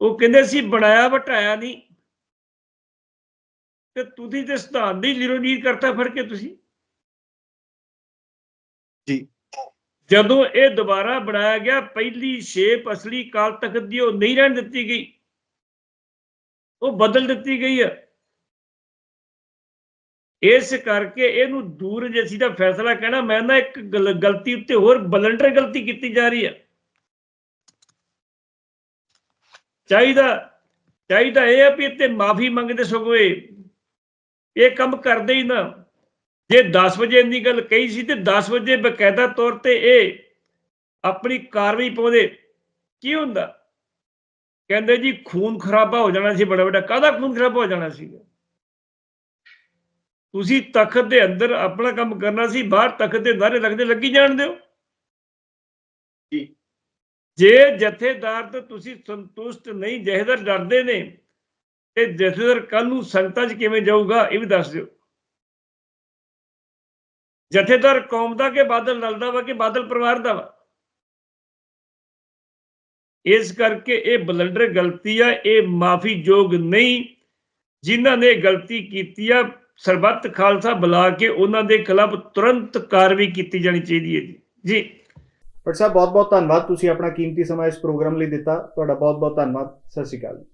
ਉਹ ਕਹਿੰਦੇ ਸੀ, ਬਣਾਇਆ, ਵਟਾਇਆ ਨਹੀਂ ਤੇ ਤੁਸੀਂ ਤੇ ਸਿਧਾਂਤ ਦੀ ਨਿਰੋਨੀਤ ਕਰਤਾ ਫੜ ਕੇ ਤੁਸੀਂ। ਜੀ। ਜਦੋਂ ਇਹ ਦੁਬਾਰਾ ਬਣਾਇਆ ਗਿਆ ਪਹਿਲੀ ਸ਼ੇਪ ਅਸਲੀ ਕਾਲ ਤਖਤ ਦੀ ਉਹ ਨਹੀਂ ਰਹਿਣ ਦਿੱਤੀ ਗਈ। ਉਹ ਬਦਲ ਦਿੱਤੀ ਗਈ ਹੈ। ਇਸ ਕਰਕੇ ਇਹਨੂੰ ਦੂਰ ਜੇਸੀ ਦਾ ਫੈਸਲਾ ਕਹਿਣਾ ਮੈਂ ਨਾ ਇੱਕ ਗਲ- ਗਲਤੀ ਉੱਤੇ ਹੋਰ ਬਲੰਡਰ ਗਲਤੀ ਕੀਤੀ ਜਾ ਰਹੀ ਹੈ। ਚਾਹੀਦਾ ਚਾਹੀਦਾ ਇਹ ਆ ਵੀ ਇੱਥੇ ਮਾਫੀ ਮੰਗਦੇ ਸਗੋਂ ਇਹ ਕੰਮ ਕਰਦੇ ਹੀ ਨਾ। ਜੇ 10 ਵਜੇ ਇੰਨੀ ਗੱਲ ਕਹੀ ਸੀ ਤੇ 10 ਵਜੇ ਬਕਾਇਦਾ ਤੌਰ ਤੇ ਇਹ ਆਪਣੀ ਕਾਰਵਾਈ ਪਾਉਂਦੇ ਕੀ ਹੁੰਦਾ? ਕਹਿੰਦੇ ਜੀ ਖੂਨ ਖਰਾਬਾ ਹੋ ਜਾਣਾ ਸੀ ਬੜਾ ਬੜਾ ਕਾਹਦਾ ਖੂਨ ਖਰਾਬਾ ਹੋ ਜਾਣਾ ਸੀ ਤੁਸੀਂ ਤਖਤ ਦੇ ਅੰਦਰ ਆਪਣਾ ਕੰਮ ਕਰਨਾ ਸੀ ਬਾਹਰ ਤਖਤ ਦੇ ਨਾਰੇ ਲੱਗਦੇ ਲੱਗੀ ਜਾਣ ਦਿਓ ਜੀ। ਜੇ ਜਥੇਦਾਰ ਤੋਂ ਤੁਸੀਂ ਸੰਤੁਸ਼ਟ ਨਹੀਂ ਜਥੇਦਾਰ ਡਰਦੇ ਨੇ ਤੇ ਜਥੇਦਾਰ ਕੱਲ ਨੂੰ ਸੰਗਤਾਂ 'ਚ ਕਿਵੇਂ ਜਾਊਗਾ, ਇਹ ਵੀ ਦੱਸ ਦਿਓ। ਜਥੇਦਾਰ ਕੌਮ ਦਾ ਕਿ ਬਾਦਲ ਦਲ ਦਾ ਵਾ ਕਿ ਬਾਦਲ ਪਰਿਵਾਰ ਦਾ ਵਾ? ਇਸ ਕਰਕੇ ਇਹ ਬਲੰਡਰ ਗਲਤੀ ਆ, ਇਹ ਮਾਫੀਯੋਗ ਨਹੀਂ। ਜਿਨ੍ਹਾਂ ਨੇ ਗਲਤੀ ਕੀਤੀ ਆ, ਸਰਬੱਤ ਖਾਲਸਾ ਬੁਲਾ ਕੇ ਉਹਨਾਂ ਦੇ ਖਿਲਾਫ ਤੁਰੰਤ ਕਾਰਵਾਈ ਕੀਤੀ ਜਾਣੀ ਚਾਹੀਦੀ ਹੈ ਜੀ। ਜੀ। ਭੱਟ ਸਾਹਿਬ ਬਹੁਤ ਬਹੁਤ ਧੰਨਵਾਦ। ਤੁਸੀਂ ਆਪਣਾ ਕੀਮਤੀ ਸਮਾਂ ਇਸ ਪ੍ਰੋਗਰਾਮ ਲਈ ਦਿੱਤਾ। ਤੁਹਾਡਾ ਬਹੁਤ ਬਹੁਤ ਧੰਨਵਾਦ। ਸਤਿ ਸ਼੍ਰੀ ਅਕਾਲ